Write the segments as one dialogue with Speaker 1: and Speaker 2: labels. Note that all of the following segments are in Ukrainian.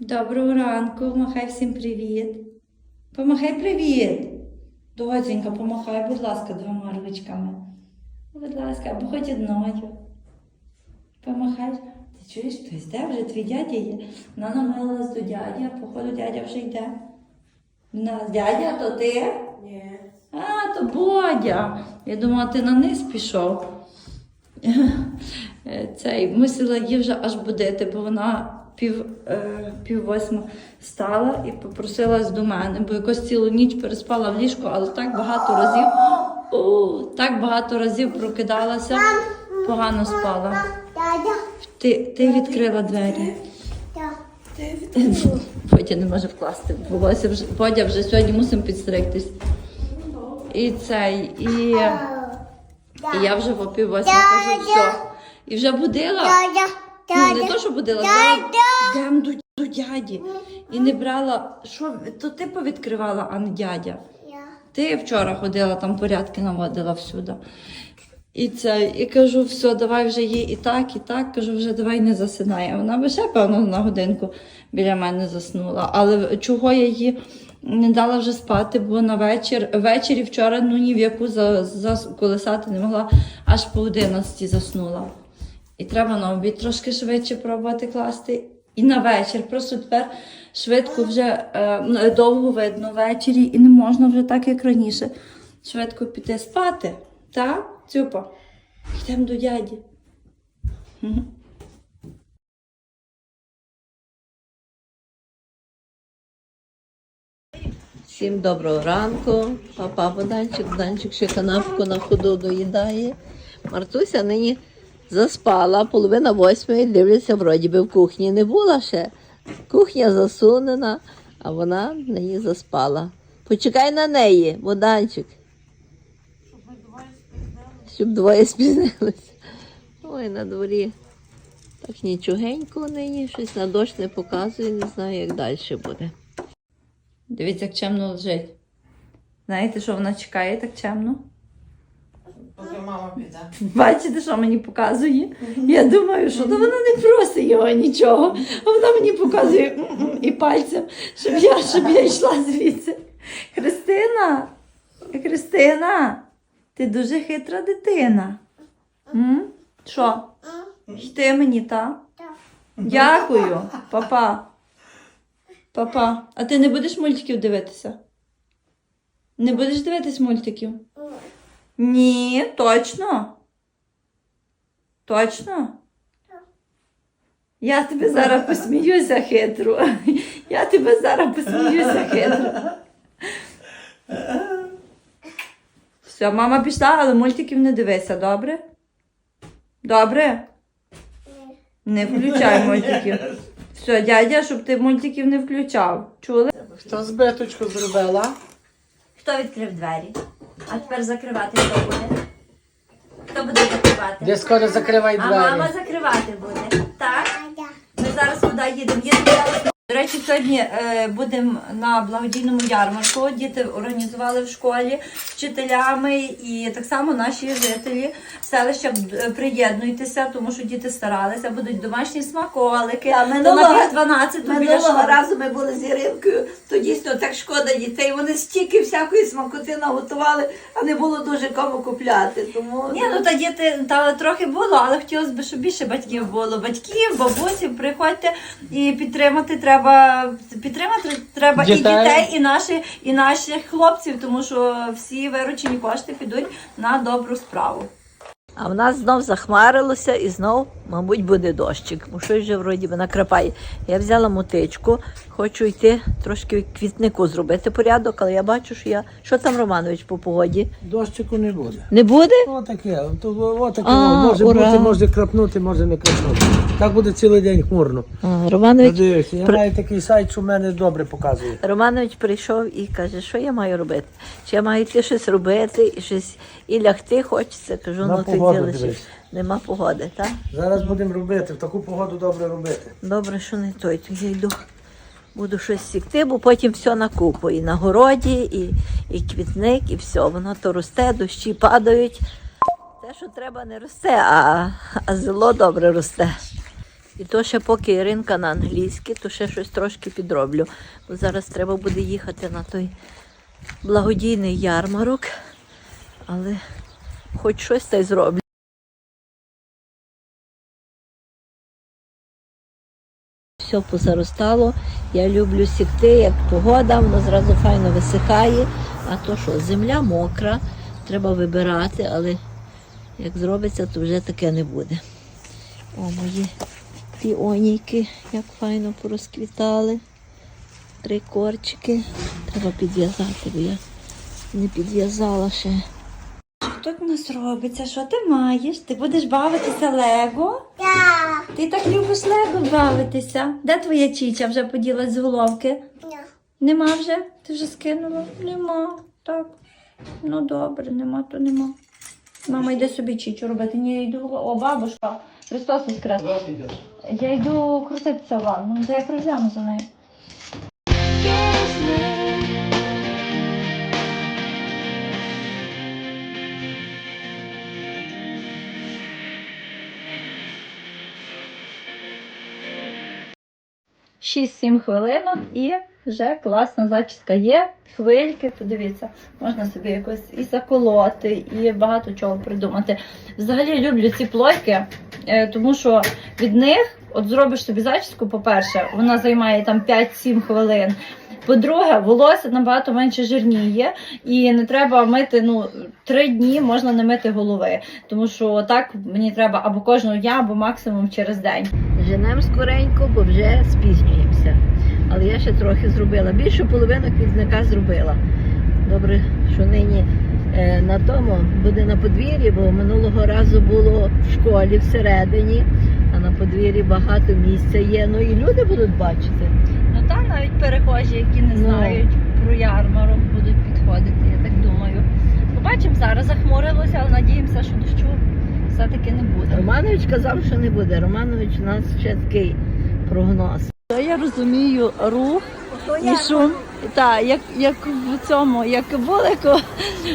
Speaker 1: Доброго ранку, махай всім привіт. Помахай привіт. Доценька, помахай, будь ласка, двома ручками. Будь ласка, або хоч одною. Помахай. Ти чуєш, хтось де вже твій дядя є? Вона намилилась до дяді, а походу дядя вже йде. В дядя, то ти?
Speaker 2: Ні.
Speaker 1: А, то Бодя. Я думала, ти на низ пішов. Цей, мусила її вже аж будити, бо вона пів, е, пів восьма встала і попросилась до мене, бо якось цілу ніч переспала в ліжку, але так багато разів, о, так багато разів прокидалася, погано спала. Ти, ти відкрила двері. Бодя не може вкласти. Волосся вже, Бодя вже сьогодні мусимо підстригтись. І цей, і. І я вже в опів восьми кажу, все. І вже будила. Ну, не то, що будила, взяла йдем до, до дяді. І не брала. Що, то ти повідкривала, а не дядя. Ти вчора ходила, там порядки наводила всюди. І це, і кажу, все, давай вже їй і так, і так. Кажу, вже давай не засинай. А вона би ще, певно, на годинку біля мене заснула. Але чого я її не дала вже спати, бо на вечір, ввечері вчора ну ні в яку за, за колесати не могла, аж по 11 заснула. І треба на обід трошки швидше пробувати класти. І на вечір. Просто тепер швидко вже е, довго видно ввечері, і не можна вже так, як раніше. Швидко піти спати. Так, Цюпа? Йдемо до дяді.
Speaker 2: Всім доброго ранку. Папа Боданчик, Боданчик ще канапку на ходу доїдає. Мартуся нині заспала, половина восьмої, дивляться, вроді би в кухні не була ще. Кухня засунена, а вона нині заспала. Почекай на неї, Боданчик. Щоб двоє спізнилися. Ой, на дворі. Так нічогенько нині, щось на дощ не показує, не знаю, як далі буде.
Speaker 1: Дивіться, як чемно лежить. Знаєте, що вона чекає так чемно?
Speaker 3: Поки мама піде.
Speaker 1: Бачите, що мені показує? Я думаю, що то вона не просить його нічого, а вона мені показує «м-м» і пальцем, щоб я, щоб я йшла звідси. Христина, Христина, ти дуже хитра дитина. М? Що? Йти мені, та?
Speaker 4: Так.
Speaker 1: Дякую, папа. Папа, а ти не будеш мультиків дивитися? Не будеш дивитись мультиків? Ні, точно. Точно? Я тебе зараз посміюся хитро. Я тебе зараз посміюся хитро. Все, мама пішла, але мультиків не дивися, добре? Добре? Не включай мультиків. Все, дядя, щоб ти мультиків не включав. Чули?
Speaker 3: Хто збиточку зробила?
Speaker 1: Хто відкрив двері? А тепер закривати хто буде? Хто буде закривати?
Speaker 3: Я скоро закривай
Speaker 1: А
Speaker 3: двері.
Speaker 1: мама закривати буде. Так? Ми зараз куди їдемо? Їдемо. До речі, сьогодні е, будемо на благодійному ярмарку. Діти організували в школі з вчителями і так само наші жителі селища е, приєднуйтеся, тому що діти старалися, будуть домашні смаколики. То
Speaker 5: минулого-
Speaker 1: на 12 біля
Speaker 5: Минулого разу ми були з Іринкою, то дійсно так шкода дітей. Вони стільки всякої смакоти наготували, а не було дуже кому купляти. Тому
Speaker 1: Ні, ну та діти та трохи було, але хотілося б, щоб більше батьків було. Батьків, бабусів, приходьте і підтримати треба. Підтримати треба і
Speaker 3: Дітей.
Speaker 1: дітей, і наші, і наших хлопців, тому що всі виручені кошти підуть на добру справу.
Speaker 2: А в нас знов захмарилося і знов, мабуть, буде дощик, бо щось вже вроді би накрапає. Я взяла мотичку, хочу йти трошки в квітнику зробити порядок, але я бачу, що я. Що там Романович по погоді?
Speaker 3: Дощику не буде.
Speaker 2: Не буде?
Speaker 3: Отаке, то отаке,
Speaker 2: А,
Speaker 3: може
Speaker 2: ура.
Speaker 3: бути, може крапнути, може не крапнути. Так буде цілий день хмурно.
Speaker 2: А, Романович,
Speaker 3: Дивіться, я маю такий сайт, що в мене добре показує.
Speaker 2: Романович прийшов і каже, що я маю робити? Чи я маю йти щось робити і щось і лягти хочеться. Кажу,
Speaker 3: На
Speaker 2: ну ти
Speaker 3: погоду
Speaker 2: ділиш.
Speaker 3: дивись.
Speaker 2: Нема погоди, так?
Speaker 3: Зараз будемо робити, в таку погоду добре робити.
Speaker 2: Добре, що не той, то я йду. Буду щось сікти, бо потім все на купу. І на городі, і, і квітник, і все. Воно то росте, дощі падають. Те, що треба, не росте, а, а зело добре росте. І то ще поки Іринка на англійській, то ще щось трошки підроблю. Бо зараз треба буде їхати на той благодійний ярмарок. Але хоч щось та й зроблю. Все позаростало. Я люблю сікти, як погода, воно зразу файно висихає. А то що, земля мокра, треба вибирати, але як зробиться, то вже таке не буде. О, мої піонійки, як файно порозквітали. Три корчики. Треба підв'язати, бо я не підв'язала ще.
Speaker 1: Що тут у нас робиться? Що ти маєш? Ти будеш бавитися Лего?
Speaker 6: Так.
Speaker 1: Ти так любиш Лего бавитися. Де твоя чіча вже поділась з головки?
Speaker 6: Ня.
Speaker 1: Нема вже? Ти вже скинула? Нема. Так. Ну добре, нема, то нема. Мама, йди собі чічу робити. Ні, я йду. О, бабушка. Христос воскрес. Я йду крутитися в ванну. Ну, то я пригляну за нею. Шість-сім хвилинок і вже класна зачіска є. Хвильки, подивіться, можна собі якось і заколоти, і багато чого придумати. Взагалі люблю ці плойки, е, тому що від них, от зробиш собі зачіску, по-перше, вона займає там 5-7 хвилин. По-друге, волосся набагато менше жирніє, і не треба мити ну, три дні можна не мити голови. Тому що так мені треба або кожного дня, або максимум через день.
Speaker 2: Женем скоренько, бо вже спізнюємося. Але я ще трохи зробила. Більшу половину квітника зробила. Добре, що нині е, на тому буде на подвір'ї, бо минулого разу було в школі всередині, а на подвір'ї багато місця є. Ну і люди будуть бачити.
Speaker 1: Ну там навіть перехожі, які не
Speaker 2: Ну.
Speaker 1: знають про ярмарок, будуть підходити, я так думаю. Побачимо зараз, захмурилося, але надіємося, що дощу все-таки не буде.
Speaker 2: Романович казав, що не буде. Романович у нас ще такий прогноз. Я розумію рух і шум. Так, як, як в цьому, як булику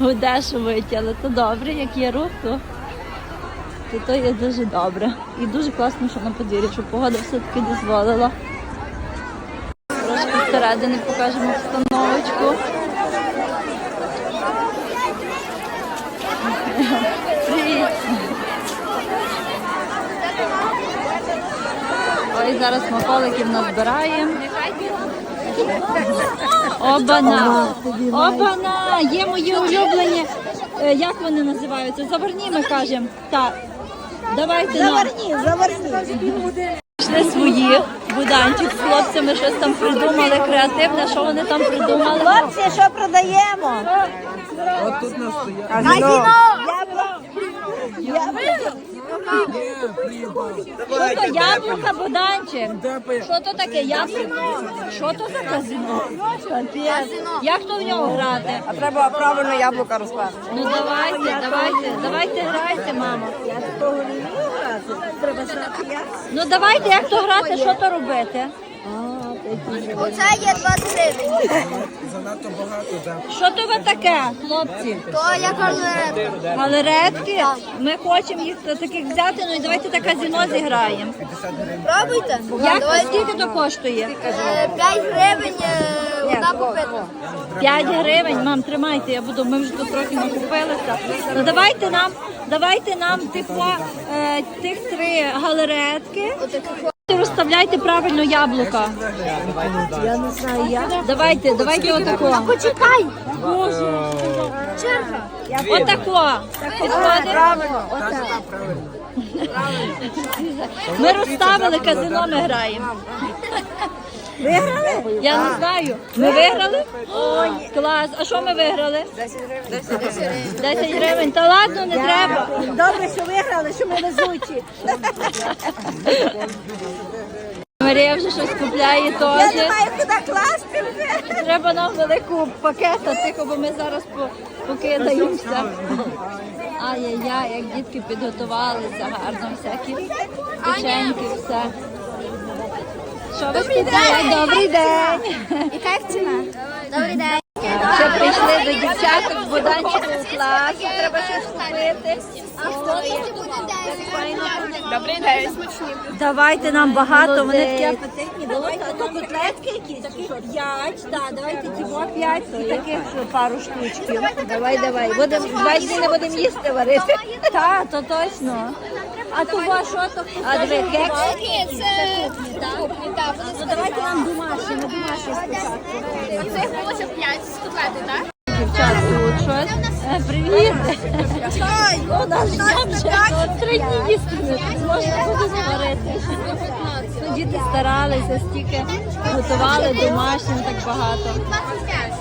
Speaker 2: гудешують, але то добре, як є рух, то, то, то є дуже добре. І дуже класно, що на подвір'ї, що погода все-таки дозволила. Трошки зсередини покажемо обстановочку. Привіт! Ой, зараз смаколиків назбираємо. Обана! Обана! Є мої улюблені. е, Як вони називаються? Заверні, ми кажемо. Так. Давайте Заверні, заверні. Пішли свої. Буданчик з хлопцями щось там придумали креативне. Що вони там придумали?
Speaker 7: Хлопці, що продаємо?
Speaker 8: От тут нас стоять.
Speaker 1: Що то яблука, Буданчик? Що то таке яблуко? Що то за казино? Як то в нього грати?
Speaker 7: А треба правильно яблука розкласти.
Speaker 1: Ну давайте, давайте, давайте грайте, мамо. Ну давайте, як то грати, що то робити?
Speaker 6: Оце є 20 гривень.
Speaker 8: Занадто багато, так.
Speaker 1: Що то ви таке, хлопці?
Speaker 6: То я галеретка.
Speaker 1: Галеретки? Ми хочемо їх таких взяти, ну і давайте та казино зіграємо.
Speaker 6: Пробуйте.
Speaker 1: Як то скільки то коштує?
Speaker 6: Е, 5 гривень е, одна попитка.
Speaker 1: 5 гривень, мам, тримайте, я буду, ми вже тут трохи накупилися. Ну давайте нам, давайте нам типу, е, тих три галеретки. Розставляйте правильно яблука.
Speaker 2: Я не знаю, як.
Speaker 1: Давайте, давайте отако.
Speaker 6: Почекай. Боже.
Speaker 1: Отако. Правильно! Ми розставили казино, ми граємо. Виграли? Я не знаю. Ми виграли? Клас. А що ми виграли? 10 гривень. Та ладно, не треба.
Speaker 7: Добре, що виграли, що ми везучі.
Speaker 1: Марія вже щось купляє
Speaker 7: Я не маю куди класти вже.
Speaker 1: Треба нам велику пакета, тихо, бо ми зараз по- покидаємося. Ай-яй-яй, як дітки підготувалися гарно, всякі печеньки, все. Що ви купили? Добрий день!
Speaker 6: Яка їх ціна? Добрий день.
Speaker 9: Ще прийшли до дівчаток в Буданчику у. Треба щось купити. Добрий день.
Speaker 1: Давайте нам багато, вони такі апетитні. Давайте то котлетки якісь. П'ять, так, давайте ті во п'ять і таких пару штучків.
Speaker 9: Давай, давай. Будемо два дні не будемо їсти варити.
Speaker 1: Так, то точно. А то то?
Speaker 9: А диви, кекс.
Speaker 1: Ну давайте нам домашні, на домашні спочатку.
Speaker 6: Це було 5 котлети, так?
Speaker 1: Дівчат, тут щось. Е, Привіт! У нас вже три дні їсти не зможна буде заварити. Ну, Діти старалися, стільки готували домашнім так багато.
Speaker 6: 25.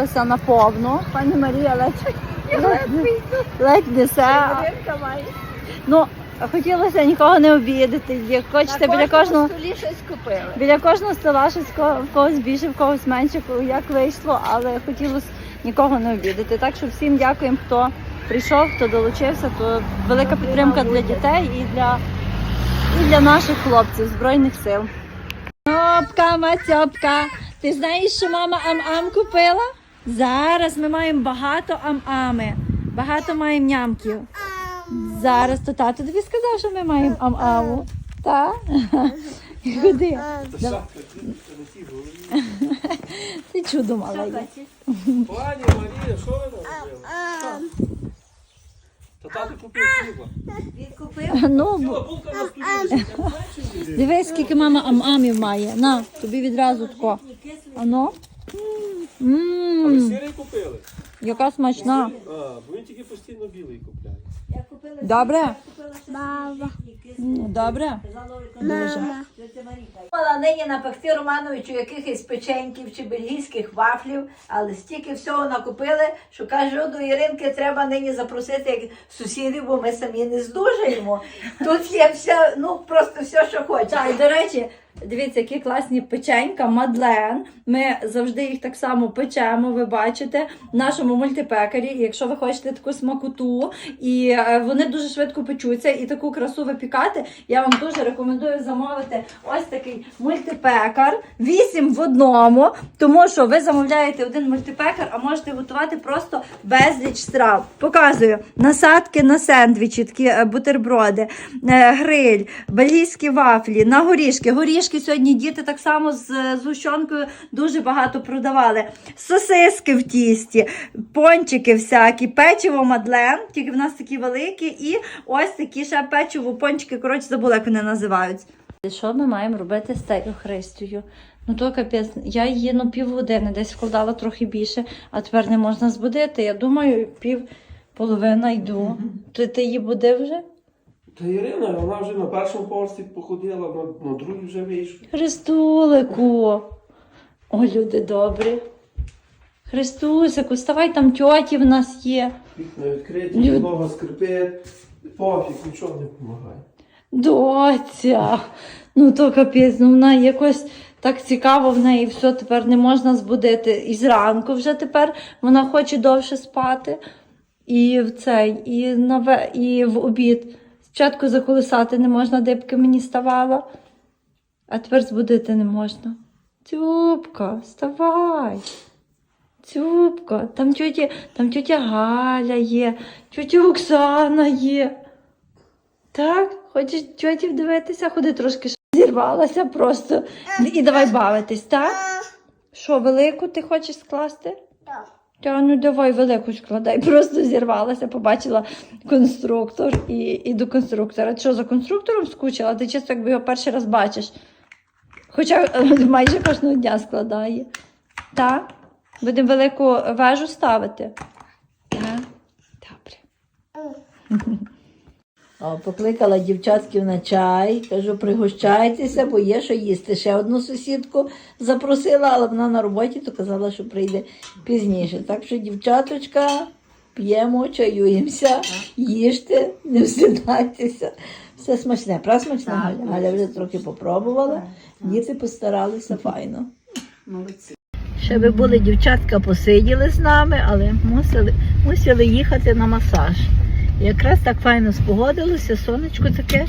Speaker 1: Лиса на повну. Пані Марія ледь, ледь, несе. Ну, хотілося нікого не обідати. Як хочете біля кожного
Speaker 9: столі щось купили.
Speaker 1: біля кожного стола щось в когось більше, в когось менше, як вийшло, але хотілося нікого не обідати. Так що всім дякуємо, хто прийшов, хто долучився. То велика підтримка для дітей і для, і для наших хлопців Збройних сил. Цьопка, мацьопка. Ти знаєш, що мама ам-ам купила? Зараз ми маємо багато ам-ами. Багато маємо нямків. Зараз то тато тобі сказав, що ми маємо ам-аму. Так? Куди? Ти чудо маленьке.
Speaker 10: Пані Марія, що ви робили? Та тато купив хліба.
Speaker 1: Ну, бо-
Speaker 10: столі. лежить.
Speaker 1: дивись, скільки мама ам-амів має. На, тобі відразу тако. Ано.
Speaker 10: А ви
Speaker 1: Мм,
Speaker 10: сирий купили?
Speaker 1: яка смачна.
Speaker 10: А, бо він тільки постійно білий купляє.
Speaker 1: Добре? М, Добре? Дуже.
Speaker 2: Мала нині напекти Романовичу якихось печеньків чи бельгійських вафлів, але стільки всього накупили, що каже, до Іринки треба нині запросити як сусідів, бо ми самі не здужаємо. Тут є все, ну просто все, що хочеш.
Speaker 1: Так, і, до речі, дивіться, які класні печенька, Мадлен. Ми завжди їх так само печемо, ви бачите, в нашому мультипекарі. Якщо ви хочете таку смакоту, і е, вони дуже швидко печуться, і таку красу випікати, я вам дуже рекомендую замовити ось такий мультипекар, 8 в одному, тому що ви замовляєте один мультипекар, а можете готувати просто безліч страв. Показую насадки на сендвічі, такі е, бутерброди, е, гриль, бельгійські вафлі, на горішки. Горішки сьогодні діти так само з згущенкою дуже багато продавали. Сосиски в тісті, пончики всякі, печиво мадлен, тільки в нас такі великі, і ось такі ще печиво, пончики, коротше, забула, як вони називаються. Що ми маємо робити з цією Христю? Ну то капець, я її ну півгодини десь вкладала трохи більше, а тепер не можна збудити. Я думаю, пів половина йду. Ти, ти її будив вже?
Speaker 10: Та Ірина, вона вже на першому поверсі походила, на, на другий вже вийшла.
Speaker 1: Христулику. О, люди добрі. Христусику, ставай там тьоті в нас є.
Speaker 10: Вікна відкриті,
Speaker 1: Люд-
Speaker 10: підлога скрипить, пофіг, нічого не допомагає.
Speaker 1: Доця. Ну то капець, ну вона якось так цікаво в неї, все тепер не можна збудити. І зранку вже тепер вона хоче довше спати. І в цей, і, на ве- і в обід. Спочатку заколисати не можна, дибки мені ставала, а тепер збудити не можна. Тюбка, вставай. Цюбка, там тьотя, там тьотя Галя є, тьотя Оксана є. Так, хочеш тьотів дивитися, ходи трошки зірвалася просто. І давай бавитись, так? Що, велику ти хочеш скласти? Та ну давай велику складай. Просто зірвалася, побачила конструктор і, і до конструктора. Що за конструктором скучила? Ти чисто якби його перший раз бачиш. Хоча е, майже кожного дня складає. Так? Будемо велику вежу ставити. Так? Добре.
Speaker 2: Покликала дівчатків на чай, кажу, пригощайтеся, бо є що їсти. Ще одну сусідку запросила, але вона на роботі, то казала, що прийде пізніше. Так що, дівчаточка, п'ємо, чаюємося, їжте, не всидайтеся. Все смачне, правда смачне, Галя? Галя вже трохи попробувала, діти постаралися файно. Молодці. Ще би були дівчатка, посиділи з нами, але мусили, мусили їхати на масаж. Якраз так файно спогодилося, сонечко таке.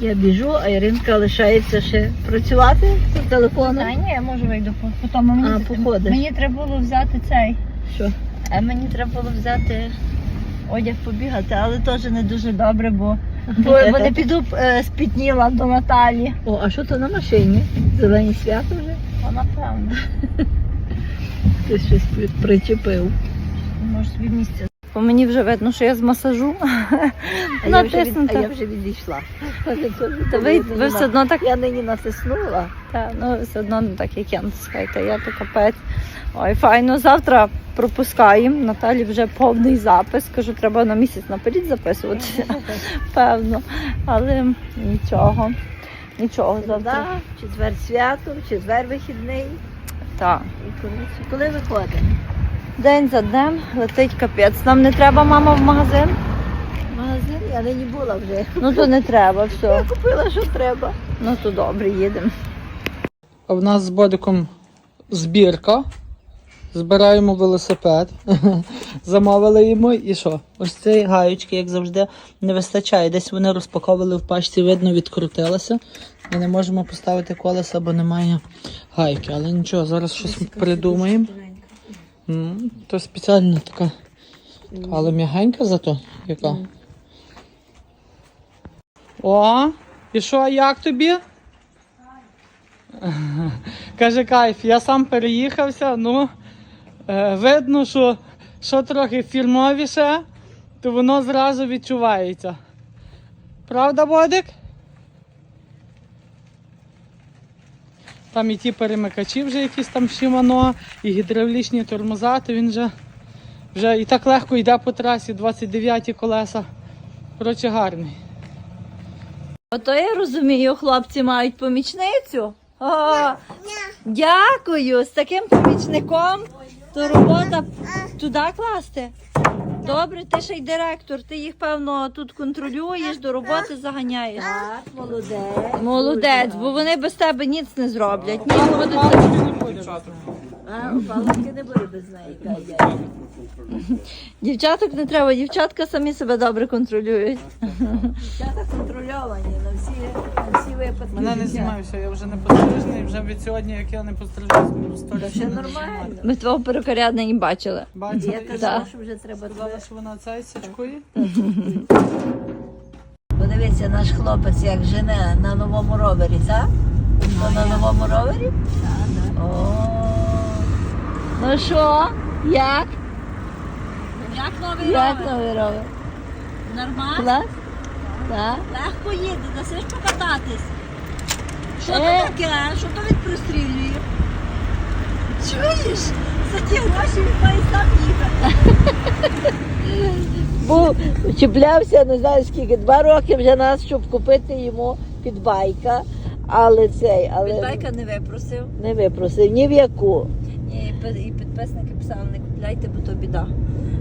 Speaker 2: Я біжу, а Іринка лишається ще працювати за телефоном.
Speaker 9: Та ні, я можу вийду по, по. Мені,
Speaker 2: А, походиш.
Speaker 9: мені треба було взяти цей.
Speaker 2: Що?
Speaker 9: А мені треба було взяти одяг побігати, але теж не дуже добре, бо, бо, бо не піду е, спітніла до Наталі.
Speaker 2: О, а що то на машині? Зелені свято вже?
Speaker 9: Вона певна.
Speaker 2: Ти щось при- причепив.
Speaker 9: Може собі місце. По мені вже видно, що я з масажу.
Speaker 2: А я, вже від, а я вже відійшла.
Speaker 9: Та ви, ви все одно так
Speaker 2: Я нині натиснула.
Speaker 9: Та, ну все одно не так, як я натискайте. Я то капець. Ой, файно. Завтра пропускаємо. Наталі вже повний запис. Кажу, треба на місяць наперед записуватися. Певно. Але нічого. Нічого завтра.
Speaker 2: Четвер свято, четвер вихідний.
Speaker 9: Так.
Speaker 2: І коли, коли виходимо?
Speaker 9: День за днем летить капець. Нам не треба, мама, в магазин.
Speaker 2: Магазин я нині була вже.
Speaker 9: Ну то не треба, все.
Speaker 2: Я Купила, що треба.
Speaker 9: Ну то добре, їдемо.
Speaker 11: А в нас з Бодиком збірка. Збираємо велосипед. Замовили йому і що? Ось цієї гаючки, як завжди, не вистачає. Десь вони розпаковували в пачці, видно, відкрутилося. І не можемо поставити колеса, бо немає гайки. Але нічого, зараз щось придумаємо. М, То спеціальна така. Але м'ягенька зато яка. О, і що, як тобі? Каже кайф, я сам переїхався, ну е, видно, що, що трохи фірмовіше, то воно зразу відчувається. Правда, Бодик? Там і ті перемикачі вже якісь там Shimano, і гідравлічні тормоза, то він вже, вже і так легко йде по трасі, 29-ті колеса. Коротше, гарний.
Speaker 1: Ото я розумію, хлопці мають помічницю. О, дякую. З таким помічником то робота туди класти. Добре, ти ще й директор, ти їх, певно, тут контролюєш, до роботи заганяєш.
Speaker 2: Так, молодець.
Speaker 1: Молодець, бо вони без тебе ніц не зроблять. Ніц будуть.
Speaker 2: А, палки не буде без неї, Катя.
Speaker 1: Дівчаток не треба, дівчатка самі себе добре контролюють.
Speaker 2: Дівчата контрольовані на всі випадки.
Speaker 11: Мене не знімаюся, я вже не пострижений, вже від сьогодні, як я не пострижусь, буду сторіс.
Speaker 2: все нормально.
Speaker 1: Ми твого перукаря не бачили.
Speaker 2: Я
Speaker 11: Бачите,
Speaker 2: казала, що вже треба
Speaker 11: сказала, що вона цей?
Speaker 2: Подивіться, наш хлопець як жене на новому ровері, так? То на новому ровері? Так, О,
Speaker 1: Ну що, як? Як новий
Speaker 2: як новий ровер?
Speaker 1: Нормально?
Speaker 2: Клас? Так.
Speaker 1: Легко їде, покататись. Що
Speaker 2: Е.
Speaker 1: то таке? Що то від пристрілює? Чуєш? За ті гроші він має сам їхати.
Speaker 2: Був, чіплявся, не знаю скільки, два роки вже нас, щоб купити йому підбайка. Але цей, але
Speaker 1: Підбайка не випросив.
Speaker 2: не випросив ні в яку.
Speaker 1: І, пи- і підписники писали, не купляйте, бо то біда.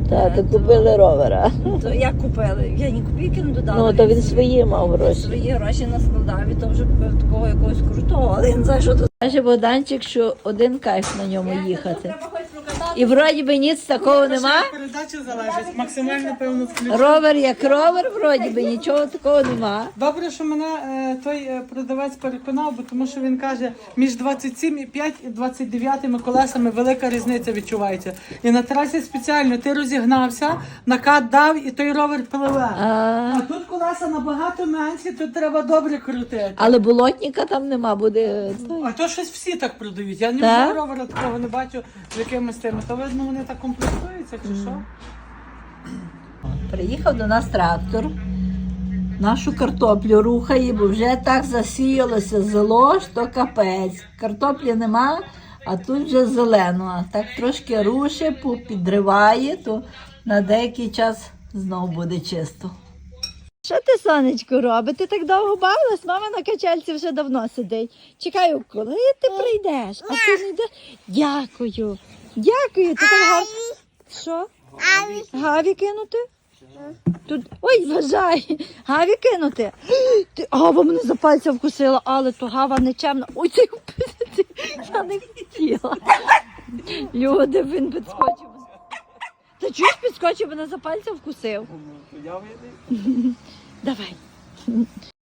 Speaker 2: Та, то купили ровера.
Speaker 1: То як купили? Я ні копійки не додала.
Speaker 2: Ну, то він свої мав гроші.
Speaker 1: свої гроші наскладав, і то вже купив такого якогось крутого, але я не знаю, що то.
Speaker 2: Каже Богданчик, що один кайф на ньому їхати. І вроді би ніц такого нема.
Speaker 11: Передача залежить, максимально певно включити.
Speaker 2: Ровер як ровер, вроді би нічого такого нема.
Speaker 11: Добре, що мене е, той е, продавець переконав, бо тому що він каже, між 27,5 і 29 колесами велика різниця відчувається. І на трасі спеціально ти розігнався, накат дав і той ровер пливе.
Speaker 2: А,
Speaker 11: А тут колеса набагато менші, тут треба добре крутити.
Speaker 2: але болотника там нема, буде. той.
Speaker 11: А то щось всі так продають. Я ні
Speaker 2: Так?
Speaker 11: ровера такого не бачу з якимись тими. То видно, вони так комплектуються чи що?
Speaker 2: Приїхав до нас трактор. Нашу картоплю рухає, бо вже так засіялося зело, що капець. Картоплі нема, а тут вже зелено. А так трошки рушить, підриває, то на деякий час знов буде чисто.
Speaker 1: Що ти, сонечко, робиш? Ти так довго бавилась? Мама на качельці вже давно сидить. Чекаю, коли ти прийдеш, а ти не йдеш. Дякую. Дякую. Ти так гарно. Що? Гаві кинути? Тут... Ой, вважай, гаві кинути. Ти... Гава мене за пальця вкусила, але то гава нечемна. Ой, це Я не хотіла. Люди, він підскочив. Та чуєш, підскочив, мене за пальцем вкусив.
Speaker 10: Я.
Speaker 1: Давай.